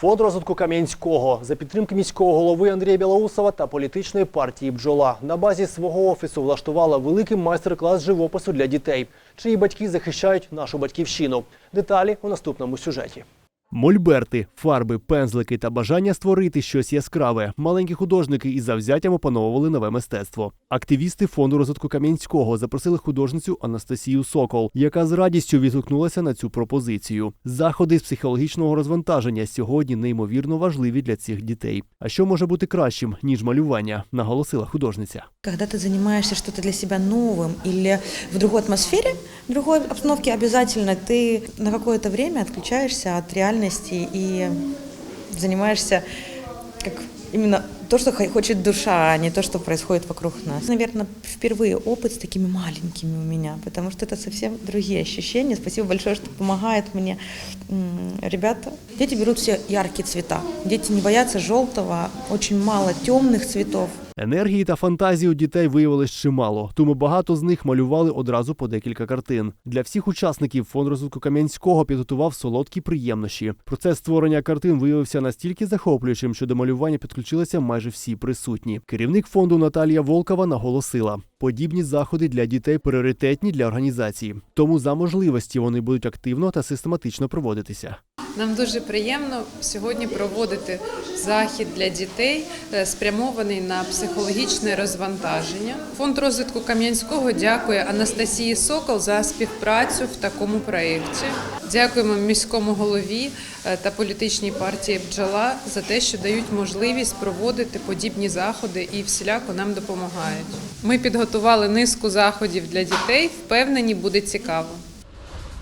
Фонд розвитку Кам'янського за підтримки міського голови Андрія Білоусова та політичної партії Бджола на базі свого офісу влаштувала великий майстер-клас живопису для дітей, чиї батьки захищають нашу батьківщину. Деталі у наступному сюжеті. Мольберти, фарби, пензлики та бажання створити щось яскраве. Маленькі художники із завзяттям опановували нове мистецтво. Активісти фонду розвитку Кам'янського запросили художницю Анастасію Сокол, яка з радістю відгукнулася на цю пропозицію. Заходи з психологічного розвантаження сьогодні неймовірно важливі для цих дітей. А що може бути кращим ніж малювання? наголосила художниця. Когда ты занимаешься что-то для себя новым или в другой атмосфере, другой обстановке, обязательно ты на какое-то время отключаешься от реальности и занимаешься как именно то, что хо- хочет душа, а не то, что происходит вокруг нас. Наверное, впервые опыт с такими маленькими у меня, потому что это совсем другие ощущения. Спасибо большое, что помогает мне м, ребята. Дети берут все яркие цвета. Дети не боятся желтого, очень мало темных цветов. Енергії та фантазії у дітей виявилось чимало, тому багато з них малювали одразу по декілька картин. Для всіх учасників фонд розвитку Кам'янського підготував солодкі приємнощі. Процес створення картин виявився настільки захоплюючим, що до малювання підключилися майже всі присутні. Керівник фонду Наталія Волкова наголосила: подібні заходи для дітей пріоритетні для організації, тому за можливості вони будуть активно та систематично проводитися. Нам дуже приємно сьогодні проводити захід для дітей, е, спрямований на психологічне розвантаження. Фонд розвитку Кам'янського дякує Анастасії Сокол за співпрацю в такому проєкті. Дякуємо міському голові е, та політичній партії Бджола за те, що дають можливість проводити подібні заходи і всіляко нам допомагають. Ми підготували низку заходів для дітей. Впевнені, буде цікаво.